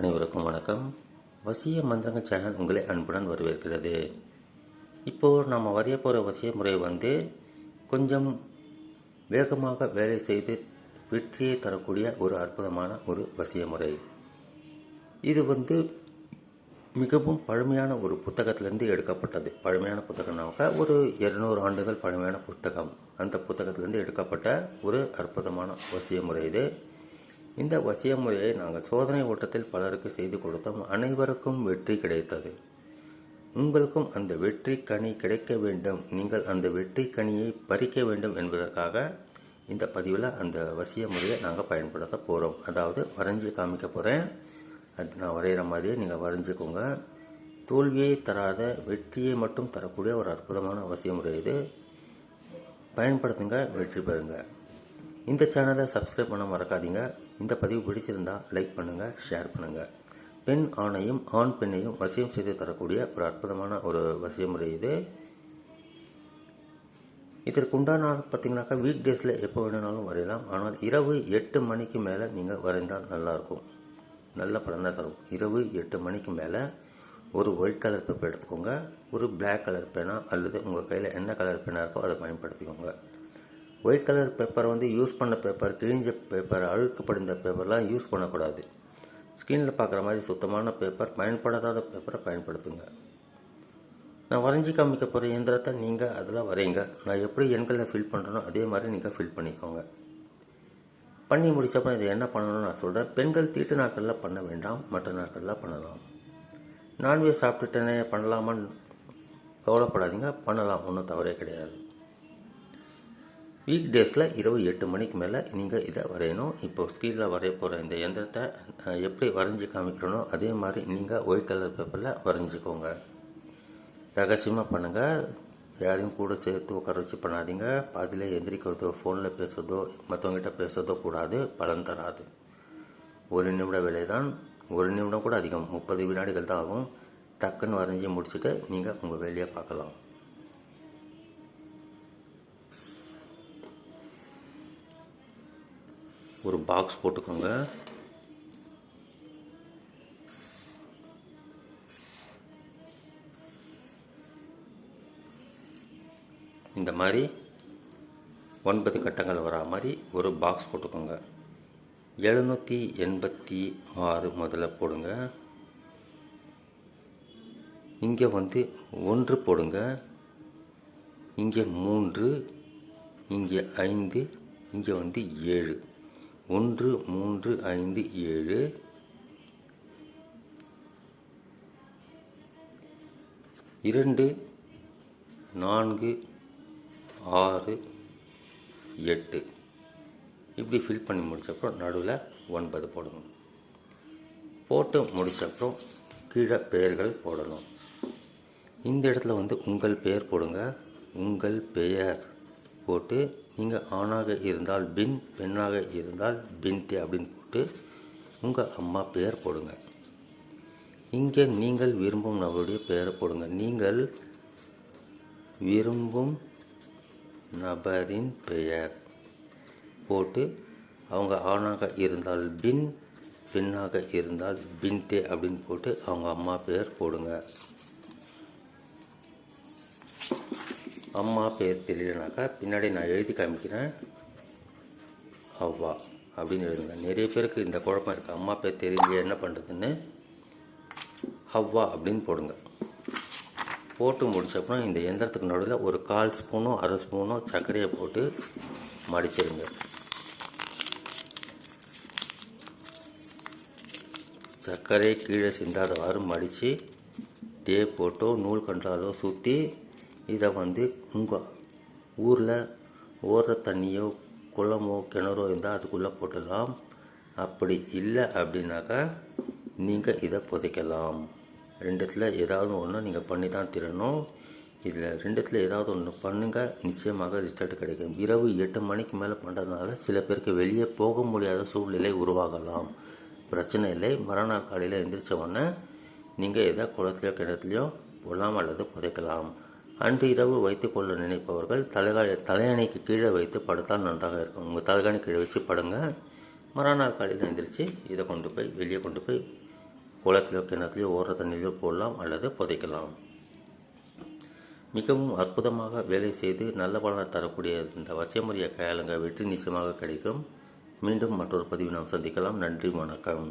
அனைவருக்கும் வணக்கம். வசிய மந்திரங்க சேனல் உங்களை அன்புடன் வரவேற்கிறது. இப்போது நம்ம வரைய போகிற வசிய முறை வந்து கொஞ்சம் வேகமாக வேலை செய்து வெற்றியை தரக்கூடிய ஒரு அற்புதமான ஒரு வசிய முறை. இது வந்து மிகவும் பழமையான ஒரு புத்தகத்திலேருந்து எடுக்கப்பட்டது. பழமையான புத்தகம்னாக்கா ஒரு இருநூறு ஆண்டுகள் பழமையான புத்தகம். அந்த புத்தகத்திலேருந்து எடுக்கப்பட்ட ஒரு அற்புதமான வசிய முறை இது. இந்த வசிய முறையை நாங்கள் சோதனை ஓட்டத்தில் பலருக்கு செய்து கொடுத்தோம். அனைவருக்கும் வெற்றி கிடைத்தது. உங்களுக்கும் அந்த வெற்றி கனி கிடைக்க வேண்டும். நீங்கள் அந்த வெற்றி கனியை பறிக்க வேண்டும் என்பதற்காக இந்த பதிவில் அந்த வசிய முறையை நாங்கள் பயன்படுத்த போகிறோம் அதாவது வரைஞ்சி காமிக்க போகிறேன் அது நான் வரைகிற மாதிரியே நீங்கள் வரைஞ்சிக்கோங்க. தோல்வியை தராத வெற்றியை மட்டும் தரக்கூடிய ஒரு அற்புதமான அவசிய முறை இது. பயன்படுத்துங்க வெற்றி பெறுங்கள் இந்த சேனலை சப்ஸ்கிரைப் பண்ண மறக்காதீங்க. இந்த பதிவு பிடிச்சிருந்தா லைக் பண்ணுங்கள் ஷேர் பண்ணுங்கள் பெண் ஆணையும் ஆண் பெண்ணையும் வசியம் செய்து தரக்கூடிய ஒரு அற்புதமான ஒரு வசிய முறை இது. இதற்கு உண்டான நாள் பார்த்தீங்கன்னாக்கா வீக் டேஸில் எப்போ வேணுனாலும் வரையலாம். ஆனால் இரவு எட்டு மணிக்கு மேலே நீங்கள் வரைந்தால் நல்லாயிருக்கும். நல்ல பலனை தரும். இரவு எட்டு மணிக்கு மேலே ஒரு ஒயிட் கலர் பேப்பர் எடுத்துக்கோங்க. ஒரு பிளாக் கலர் பேனா அல்லது உங்கள் கையில் என்ன கலர் பேனா இருக்கோ அதை பயன்படுத்திக்கோங்க. ஒயிட் கலர் பேப்பர் வந்து யூஸ் பண்ண பேப்பர் கிழிஞ்ச பேப்பர் அழுக்குப்படுந்த பேப்பர்லாம் யூஸ் பண்ணக்கூடாது. ஸ்க்ரீனில் பார்க்குற மாதிரி சுத்தமான பேப்பர் பயன்படாத பேப்பரை பயன்படுத்துங்க. நான் வரைஞ்சி காமிக்க போகிற இயந்திரத்தை நீங்கள் அதில் வரைங்க நான் எப்படி எண்களை ஃபில் பண்ணுறனோ அதே மாதிரி நீங்கள் ஃபில் பண்ணிக்கோங்க. பண்ணி முடித்தப்போ இதை என்ன பண்ணணும்னு நான் சொல்கிறேன் பெண்கள் தீட்டு நாட்களில் பண்ண வேண்டாம் மற்ற நாட்களில் பண்ணலாம். நான்வெஜ் சாப்பிட்டுட்டேனே பண்ணலாமான்னு கவலைப்படாதீங்க. பண்ணலாம் ஒன்றும் தவறே கிடையாது. வீக் டேஸில் இரவு எட்டு மணிக்கு மேலே நீங்கள் இதை வரையணும். இப்போ ஸ்கீலில் வரைய போகிற இந்த எந்திரத்தை நான் எப்படி வரைஞ்சி காமிக்கிறனோ அதே மாதிரி நீங்கள் ஒயிட் கலர் பேப்பரில் வரைஞ்சிக்கோங்க. ரகசியமாக பண்ணுங்கள் யாரையும் கூட சேர்த்து உட்கார வச்சு பண்ணாதீங்க. பாதியில் எந்திரிக்கிறதோ ஃபோனில் பேசுறதோ மற்றவங்ககிட்ட பேசுகிறதோ கூடாது. பலன் தராது. ஒரு நிமிட வேலை தான் ஒரு நிமிடம் கூட அதிகம். முப்பது வினாடிகள் தான் ஆகும். டக்குன்னு வரைஞ்சி முடிச்சுட்டு நீங்கள் உங்கள் வேலையை பார்க்கலாம். ஒரு பாக்ஸ் போட்டுக்கோங்க. இந்த மாதிரி ஒன்பது கட்டங்கள் வரா மாதிரி ஒரு பாக்ஸ் போட்டுக்கோங்க. எழுநூற்றி எண்பத்தி ஆறு முதல்ல போடுங்க. இங்கே வந்து ஒன்று போடுங்க. இங்கே மூன்று இங்கே ஐந்து இங்கே வந்து ஏழு. ஒன்று மூன்று ஐந்து ஏழு. இரண்டு நான்கு ஆறு எட்டு. இப்படி ஃபில் பண்ணி முடித்தப்புறம் நடுவில் ஒன்பது போடணும். போட்டு முடித்தப்புறம் கீழே பெயர்கள் போடணும். இந்த இடத்துல வந்து உங்கள் பெயர் போடுங்க. உங்கள் பெயர். போட்டு நீங்கள் ஆணாக இருந்தால் பின் பெண்ணாக இருந்தால் பின்தி அப்படின்னு போட்டு உங்கள் அம்மா பெயர் போடுங்க. இங்கே நீங்கள் விரும்பும் நபருடைய பெயரை போடுங்க. நீங்கள் விரும்பும் நபரின் பெயர் போட்டு அவங்க ஆணாக இருந்தால் பின் பெண்ணாக இருந்தால் பின்தே அப்படின்னு போட்டு அவங்க அம்மா பெயர் போடுங்க. அம்மா பேர் தெரியலனாக்கா பின்னாடி நான் எழுதி காமிக்கிறேன். ஹவ்வா அப்படின்னு எழுதுங்க. நிறைய பேருக்கு இந்த குழப்பம் இருக்குது அம்மா பேர் தெரியல என்ன பண்ணுறதுன்னு ஹவ்வா அப்படின்னு போடுங்க. போட்டு முடிச்சப்புறம் இந்த எந்திரத்துக்கு நடுவில் ஒரு கால் ஸ்பூனோ அரை ஸ்பூனோ சர்க்கரையை போட்டு மடிச்சிருங்க. சர்க்கரை கீழே சிந்தாதவாறு மடித்து டே போட்டோ நூல் கண்டாலோ சுற்றி இதை வந்து உங்கள் ஊரில் ஓடுற தண்ணியோ குளமோ கிணறோ இருந்தால் அதுக்குள்ளே போட்டுடலாம். அப்படி இல்லை அப்படின்னாக்கா நீங்கள் இதை புதைக்கலாம். ரெண்டுத்தில் ஏதாவது ஒன்று நீங்கள் பண்ணி தான் திறனும் இதில் ரெண்டுத்தில் ஏதாவது ஒன்று பண்ணுங்கள் நிச்சயமாக ரிசல்ட் கிடைக்கும். இரவு எட்டு மணிக்கு மேலே பண்ணுறதுனால சில பேருக்கு வெளியே போக முடியாத சூழ்நிலை உருவாகலாம். பிரச்சனை இல்லை. மறுநாள் காலையில் எந்திரிச்ச உடனே நீங்கள் எதை குளத்துலையோ கிணத்துலையோ போடலாம் அல்லது புதைக்கலாம். அன்று இரவு வைத்துக்கொள்ள நினைப்பவர்கள் தலைகா தலையணைக்கு கீழே வைத்து படுத்தால் நன்றாக இருக்கும். உங்கள் தலைகாணி கீழே வச்சு படுங்க. மறுநாள் காலையில் எந்திரிச்சு இதை கொண்டு போய் வெளியே கொண்டு போய் குளத்திலோ கிணத்துலையோ ஓர தண்ணியிலோ போடலாம் அல்லது புதைக்கலாம். மிகவும் அற்புதமாக வேலை செய்து நல்ல பலனை தரக்கூடிய இந்த வசைமுறையை கையாளுங்க வெற்றி நிச்சயமாக கிடைக்கும். மீண்டும் மற்றொரு பதிவு நாம் சந்திக்கலாம். நன்றி வணக்கம்.